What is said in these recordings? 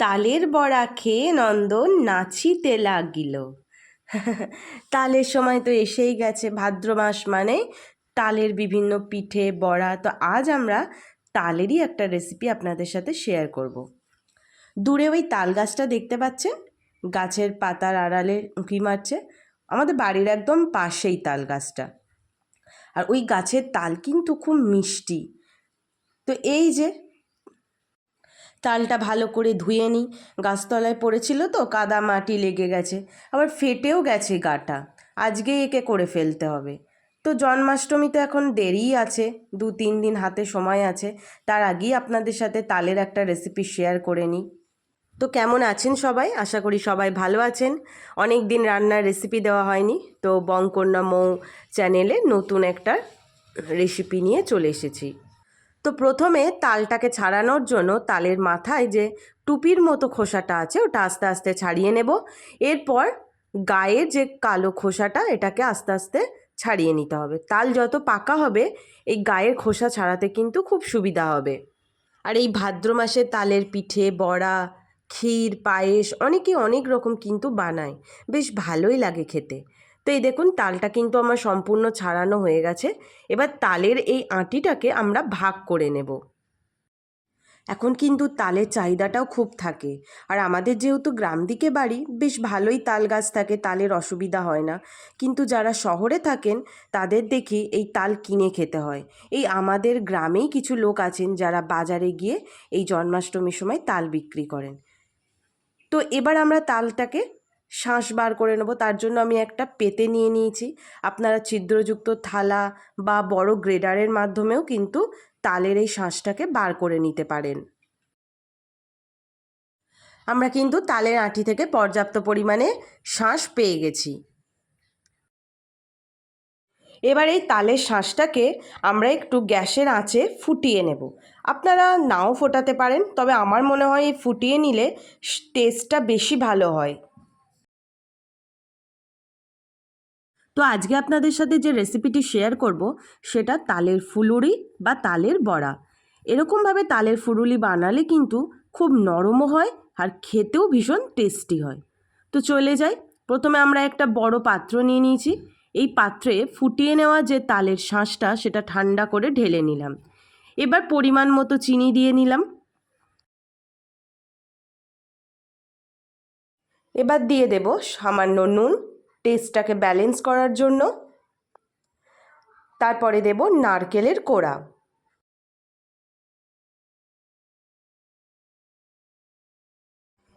তালের বড়া খেয়ে নন্দন নাচিতে লাগিল। তালের সময় তো এসেই গেছে ভাদ্র মাস মানে। তালের বিভিন্ন পিঠে, বড়া, তো আজ আমরা তালেরই একটা রেসিপি আপনাদের সাথে শেয়ার করব। দূরে ওই তাল গাছটা দেখতে পাচ্ছেন? গাছের পাতার আড়ালে উঁকি মারছে। আমাদের বাড়ির একদম পাশেই তাল গাছটা। আর ওই গাছের তাল কিন্তু খুব মিষ্টি। তো এই যে তালটা ভালো করে ধুয়ে নিই। গাছতলায় পড়েছিল তো, কাদা মাটি লেগে গেছে। আবার ফেটেও গেছে গাটা। আজকেই একে করে ফেলতে হবে। তো জন্মাষ্টমী তো এখন দেরিই আছে, দু তিন দিন হাতে সময় আছে। তার আগেই আপনাদের সাথে তালের একটা রেসিপি শেয়ার করে নিই। তো কেমন আছেন সবাই? আশা করি সবাই ভালো আছেন। অনেক দিন রান্নার রেসিপি দেওয়া হয়নি। তো বঙ্কন্যা মৌ চ্যানেলে নতুন একটা রেসিপি নিয়ে চলে এসেছি। তো প্রথমে তালটাকে ছাড়ানোর জন্য তালের মাথায় যে টুপির মতো খোসাটা আছে, ওটা আস্তে আস্তে ছাড়িয়ে নেব। এরপর গায়ের যে কালো খোসাটা, এটাকে আস্তে আস্তে ছাড়িয়ে নিতে হবে। তাল যত পাকা হবে, এই গায়ের খোসা ছাড়াতে কিন্তু খুব সুবিধা হবে। আর এই ভাদ্র মাসে তালের পিঠে, বড়া, ক্ষীর, পায়েস অনেকে অনেক রকম কিন্তু বানায়। বেশ ভালোই লাগে খেতে। তো এই দেখুন, তালটা কিন্তু আমার সম্পূর্ণ ছাড়ানো হয়ে গেছে। এবার তালের এই আঁটিটাকে আমরা ভাগ করে নেব। এখন কিন্তু তালের চাহিদাটাও খুব থাকে। আর আমাদের যেহেতু গ্রাম দিকে বাড়ি, বেশ ভালোই তাল গাছ থাকে, তালের অসুবিধা হয় না। কিন্তু যারা শহরে থাকেন, তাদের দেখি এই তাল কিনে খেতে হয়। এই আমাদের গ্রামেই কিছু লোক আছেন, যারা বাজারে গিয়ে এই জন্মাষ্টমীর সময় তাল বিক্রি করেন। তো এবার আমরা তালটাকে শাঁস বার করে নেব। তার জন্য আমি একটা পেতে নিয়ে নিয়েছি। আপনারা ছিদ্রযুক্ত থালা বা বড় গ্রেডারের মাধ্যমেও কিন্তু তালের এই শাঁসটাকে বার করে নিতে পারেন। আমরা কিন্তু তালের আঁটি থেকে পর্যাপ্ত পরিমাণে শাঁস পেয়ে গেছি। এবার এই তালের শাঁসটাকে আমরা একটু গ্যাসের আঁচে ফুটিয়ে নেব। আপনারা নাও ফোটাতে পারেন, তবে আমার মনে হয় এই ফুটিয়ে নিলে টেস্টটা বেশি ভালো হয়। তো আজকে আপনাদের সাথে যে রেসিপিটি শেয়ার করব, সেটা তালের ফুলুরি বা তালের বড়া। এরকমভাবে তালের ফুলুরি বানালে কিন্তু খুব নরমও হয় আর খেতেও ভীষণ টেস্টি হয়। তো চলে যাই, প্রথমে আমরা একটা বড় পাত্র নিয়ে নিয়েছি। এই পাত্রে ফুটিয়ে নেওয়া যে তালের শাঁসটা, সেটা ঠান্ডা করে ঢেলে নিলাম। এবার পরিমাণ মতো চিনি দিয়ে নিলাম। এবার দিয়ে দেব সামান্য নুন। টেস্টটাকে ব্যালেন্স করার জন্য। তারপরে দেব নারকেলের কোড়া।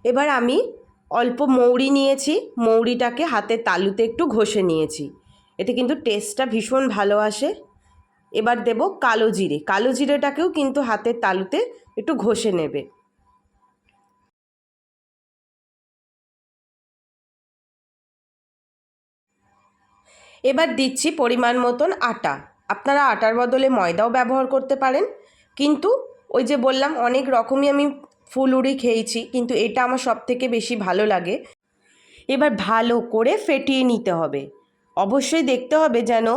এবার আমি অল্প মৌরি নিয়েছি, মৌরিটাকে হাতে তালুতে একটু ঘষে নিয়েছি। এতে কিন্তু টেস্টটা ভীষণ ভালো আসে। এবার দেব কালো জিরে, কালো জিরেটাকেও কিন্তু হাতের তালুতে একটু ঘষে নেবে। এবার দিচ্ছি পরিমাণ মতন আটা। আপনারা আটার বদলে ময়দাও ব্যবহার করতে পারেন। কিন্তু ওই যে বললাম, অনেক রকমই আমি ফুলুরি খেয়েছি, কিন্তু এটা আমার সব থেকে বেশি ভালো লাগে। এবার ভালো করে ফেটিয়ে নিতে হবে। অবশ্যই দেখতে হবে যেন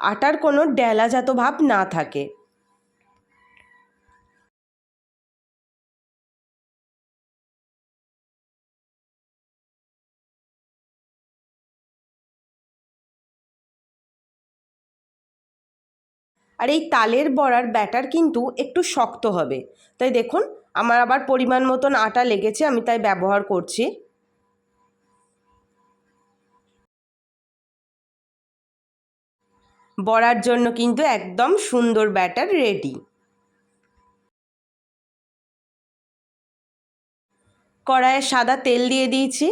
আটার কোনো ডেলাজাত ভাব না থাকে। আর এই তালের বড়ার ব্যাটার কিন্তু একটু শক্ত হবে। তাই দেখুন, আমার আবার পরিমাণ মতন আটা লেগেছে, আমি তাই ব্যবহার করছি। বড়ার জন্য কিন্তু একদম সুন্দর ব্যাটার রেডি। কড়াইয়ে সাদা তেল দিয়ে দিয়েছি।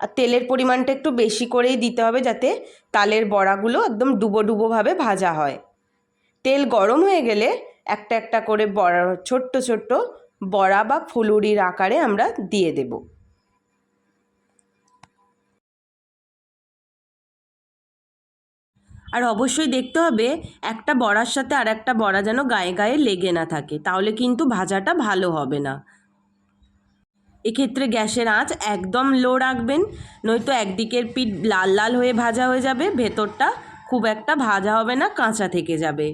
আর তেলের পরিমাণটা একটু বেশি করেই দিতে হবে যাতে তালের বড়াগুলো একদম ডুবো ডুবোভাবে ভাজা হয়। তেল গরম হয়ে গেলে একটা একটা করে বড়া, ছোট্ট ছোট্ট বড়া বা ফুলুরির আকারে আমরা দিয়ে দেব। আর অবশ্যই দেখতে হবে, একটা বড়ার সাথে আর একটা বড়া যেন গায়ে গায়ে লেগে না থাকে, তাহলে কিন্তু ভাজাটা ভালো হবে না। এক্ষেত্রে গ্যাসের আঁচ একদম লো রাখবেন, নয়তো একদিকের পিঠ লাল লাল হয়ে ভাজা হয়ে যাবে, ভেতরটা খুব একটা ভাজা হবে না, কাঁচা থেকে যাবে।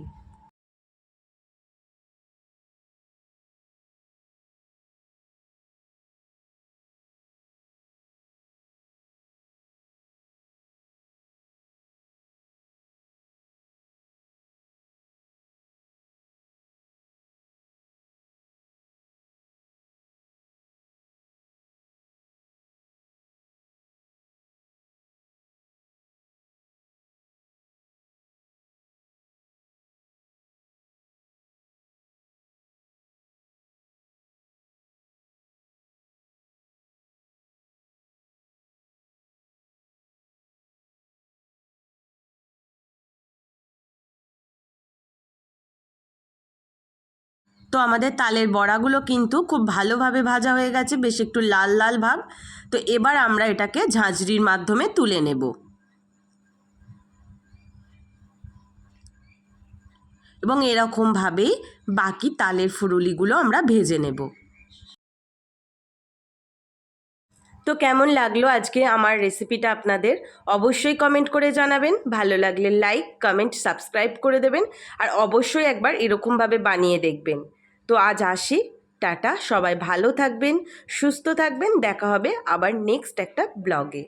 তো আমাদের তালের বড়াগুলো কিন্তু খুব ভালোভাবে ভাজা হয়ে গেছে, বেশ একটু লাল লাল ভাব। তো এবার আমরা এটাকে ঝাঁঝরির মাধ্যমে তুলে নেব। এবং এরকমভাবেই বাকি তালের ফুরুলিগুলো আমরা ভেজে নেব। তো কেমন লাগল আজকে আমার রেসিপিটা আপনাদের? অবশ্যই কমেন্ট করে জানাবেন। ভালো লাগলে লাইক, কমেন্ট, সাবস্ক্রাইব করে দেবেন। আর অবশ্যই একবার এরকমভাবে বানিয়ে দেখবেন। তো আজ আসি। টাটা, সবাই ভালো থাকবেন, সুস্থ থাকবেন, দেখা হবে আবার নেক্সট একটা ব্লগে